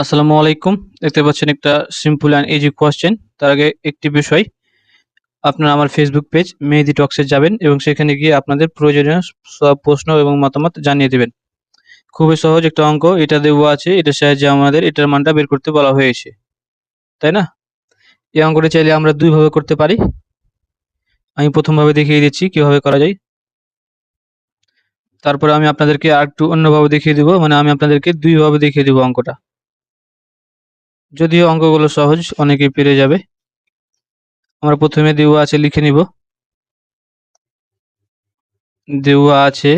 আসসালামু আলাইকুম। দেখতে পাচ্ছেন একটা সিম্পল অ্যান্ড ইজি কোয়েশ্চেন তার আগে একটি বিষয়। আপনারা আমার ফেসবুক পেজ মেহেদি টক্সে যাবেন এবং সেখানে গিয়ে আপনাদের প্রয়োজনীয় সব প্রশ্ন এবং মতামত জানিয়ে দেবেন। খুবই সহজ একটা অঙ্ক। এটা দেওয়া আছে। এটার সাহায্যে আমাদের এটার মানটা বের করতে বলা হয়েছে। তাই না? এই অঙ্কটা চাইলে আমরা দুইভাবে করতে পারি। আমি প্রথমভাবে দেখিয়ে দিচ্ছি কীভাবে করা যায়। তারপরে আমি আপনাদেরকে আর একটু অন্যভাবে দেখিয়ে দিব। মানে আমি আপনাদেরকে দুইভাবে দেখিয়ে দিব অঙ্কটা। যদিও অঙ্কগুলো সহজ, অনেকেই পেরে যাবে। আমরা প্রথমে দেওয়া আছে লিখে নিব। দেওয়া আছে,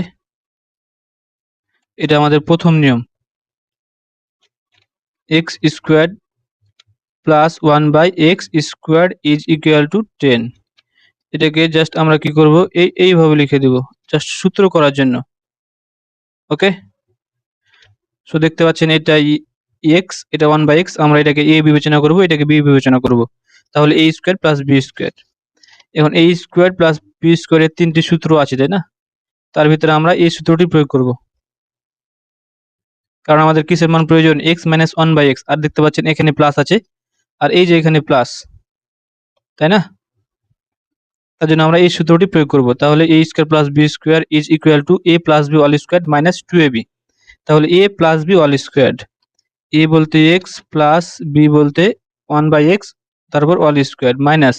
এটা আমাদের প্রথম নিয়ম। X square plus one by x square is equal to ten এটাকে জাস্ট আমরা কি করব? এই, এইভাবে লিখে দেব জাস্ট সূত্র করার জন্য। ওকে? সো দেখতে পাচ্ছেন এটা এক্স এটা ওয়ান বাই এক্স আমরা এটাকে এ বিবেচনা করব, এটাকে বি বিবেচনা করব। তাহলে a square plus b square এখন এ স্কোয়ার প্লাস বি স্কোয়ারের তিনটি সূত্র আছে, তাই না? তার ভিতরে আমরা এই সূত্রটি প্রয়োগ করব। কারণ আমাদের কিসের মান প্রয়োজন? X minus one by x আর দেখতে পাচ্ছেন এখানে প্লাস আছে। আর এই যে এখানে প্লাস তাই না? তার জন্য আমরা এই সূত্রটি প্রয়োগ করব। তাহলে a square plus b square is equal to a plus b whole square minus two a b তাহলে a plus b whole square a বলতে এক্স প্লাস বি বলতে ওয়ান বাই এক্স তারপর whole square minus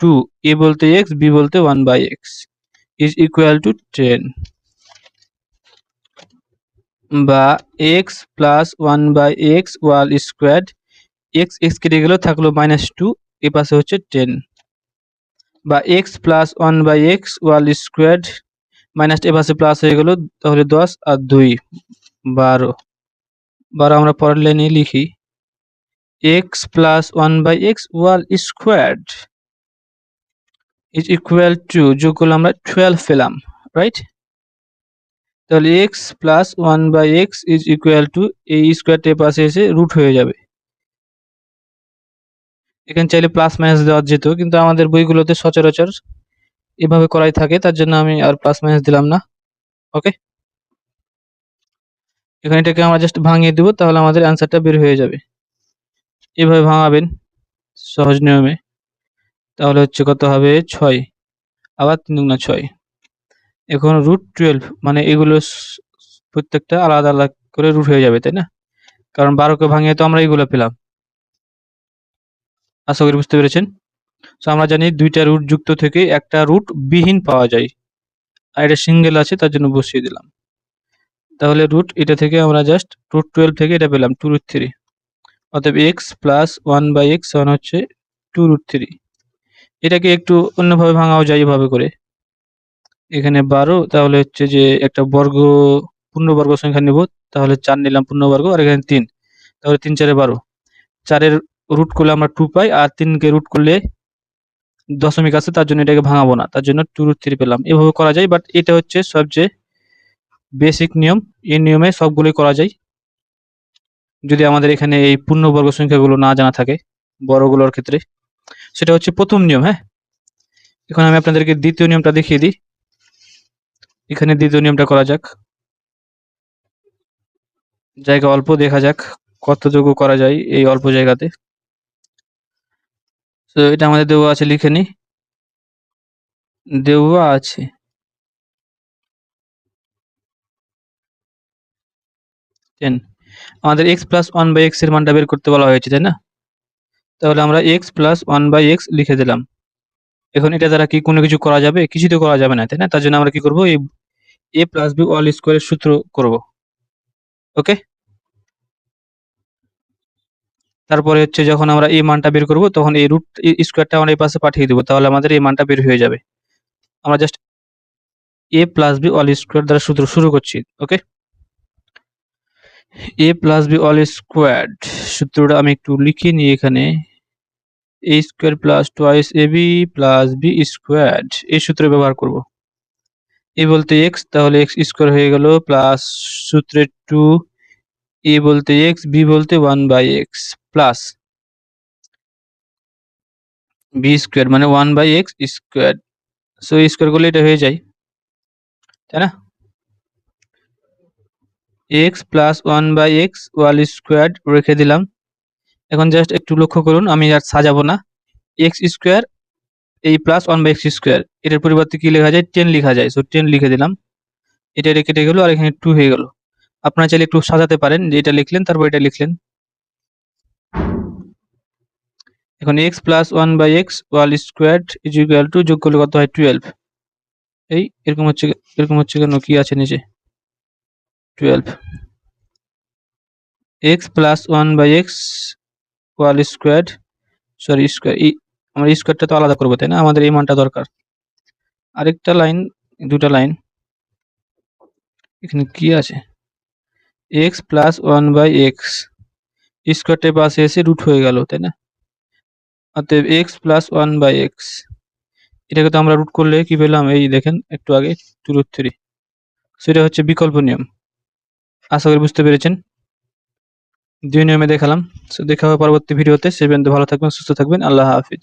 two a বলতে x b বলতে one by x is equal to ten বা x plus one by x whole square x x কেটে গেল থাকল minus two এ পাশে হচ্ছে টেন বা x plus one by x whole square minus এ পাশে প্লাস হয়ে গেল তাহলে দশ আর দুই, বারো। বারো আমরা পরের লাইনে লিখি x plus one by x whole square is equal to যোগ করলে আমরা টুয়েলভ পেলাম রাইট তাহলে x plus one by x is equal to এই স্কোয়ারটির পাশে এসে রুট হয়ে যাবে। এখানে চাইলে প্লাস মাইনাস দেওয়া যেত, কিন্তু আমাদের বইগুলোতে সচরাচর এভাবে করাই থাকে, তার জন্য আমি আর প্লাস মাইনাস দিলাম না ওকে এখানে এটাকে আমরা জাস্ট ভাঙিয়ে দেবো, তাহলে আমাদের অ্যান্সারটা বের হয়ে যাবে। এভাবে ভাঙাবেন সহজ নিয়মে। তাহলে হচ্ছে কত হবে? ছয়। আবার তিন দুগুণা ছয়। এখন রুট টুয়েলভ মানে এগুলো প্রত্যেকটা আলাদা আলাদা করে রুট হয়ে যাবে, তাই না? কারণ বারোকে ভাঙিয়ে তো আমরা এগুলো পেলাম। আশা করি বুঝতে পেরেছেন? তো আমরা জানি দুইটা রুট যুক্ত থেকে একটা রুট বিহীন পাওয়া যায়। আর এটা সিঙ্গেল আছে, তার জন্য বসিয়ে দিলাম। তাহলে রুট এটা থেকে আমরা জাস্ট রুট টুয়েলভ থেকে এটা পেলাম টু রুট থ্রি অতএব x plus one by x one হচ্ছে টু রুট থ্রি এটাকে একটু অন্যভাবে ভাঙাও যায় এভাবে করে। এখানে বারো, তাহলে হচ্ছে যে একটা বর্গ, পূর্ণবর্গ সংখ্যা নেব, তাহলে চার নিলাম পূর্ণবর্গ, আর এখানে তিন। তাহলে তিন চারে বারো। চারের রুট করলে আমরা টু পাই, আর তিনকে রুট করলে দশমিক আছে, তার জন্য এটাকে ভাঙাবো না, তার জন্য টু রুট থ্রি পেলাম। এভাবে করা যায় বাট এটা হচ্ছে সবচেয়ে বেসিক নিয়ম, এই নিয়মে সবগুলোই করা যায়। যদি আমাদের এখানে এই পূর্ণবর্গ সংখ্যাগুলো না জানা থাকে, বড়গুলোর ক্ষেত্রে। সেটা হচ্ছে প্রথম নিয়ম হ্যাঁ? এখন আমি আপনাদেরকে দ্বিতীয় নিয়মটা দেখিয়ে দিই। এখানে দ্বিতীয় নিয়মটা করা যাক। জায়গা অল্প দেখা যাক কতটুকু করা যায় এই অল্প জায়গাতে। তো এটা আমাদের দেওয়া আছে, লিখে নি দেওয়া আছে। টেন। আমাদের এক্স প্লাস ওয়ান বাই এক্সের মানটা বের করতে বলা হয়েছে, তাই না? তাহলে আমরা x plus one by x লিখে দিলাম। এখন এটা দ্বারা কি কোনো কিছু করা যাবে? কিছু তো করা যাবে না, তাই না? তার জন্য আমরা কি করব? এই এ প্লাস বি অল স্কোয়ারের সূত্র করব। ওকে? তারপরে হচ্ছে যখন আমরা এই মানটা বের করব, তখন এই রুট স্কোয়ারটা আমরা এই পাশে পাঠিয়ে দেবো, তাহলে আমাদের এই মানটা বের হয়ে যাবে। আমরা just a plus b whole square দ্বারা সূত্র শুরু করছি, okay? A plus b whole square সূত্রটা আমি একটু লিখে নিই এখানে। A square plus twice a b plus b square এই সূত্র ব্যবহার করব। এ বলতে এক্স তাহলে এক্স স্কোয়ার হয়ে গেল প্লাস সূত্রে টু এ বলতে এক্স বি বলতে one by x plus b square মানে one by x square so square করলে এটা হয়ে যায়। তাই না? X plus one by x whole square রেখে দিলাম। এখন জাস্ট একটু লক্ষ্য করুন, আমি আর সাজাবো না। এক্স স্কোয়ার এই plus one by x square এটার পরিবর্তে কি লেখা যায়? টেন লেখা যায়। সো টেন লিখে দিলাম। এটা কেটে গেলো আর এখানে টু হয়ে গেল। আপনারা চাইলে একটু সাজাতে পারেন, যে এটা লিখলেন, তারপর এটা লিখলেন। এখন x plus one by x whole square is equal to যোগ করলে কত হয়? টুয়েলভ এই, এরকম হচ্ছে এরকম হচ্ছে কেন? কি আছে নিচে? Twelve x plus one by x whole square sorry square এই আমরা স্কোয়ারটা তো আলাদা করব, তাই না? আমাদের এই মানটা দরকার। আরেকটা লাইন দুটা লাইন এখানে কি আছে? X plus one by x স্কোয়ারটার পাশে এসে রুট হয়ে গেল, তাই না? অতএব x plus one by x এটাকে তো আমরা রুট করলে কি পেলাম? এই দেখেন, একটু আগে টু রুট থ্রি সেটা হচ্ছে বিকল্প নিয়ম। আশা করি বুঝতে পেরেছেন। দুই নিয়মে দেখালাম। সো দেখা হবে পরবর্তী ভিডিওতে। সে পর্যন্ত ভালো থাকবেন, সুস্থ থাকবেন। আল্লাহ হাফিজ।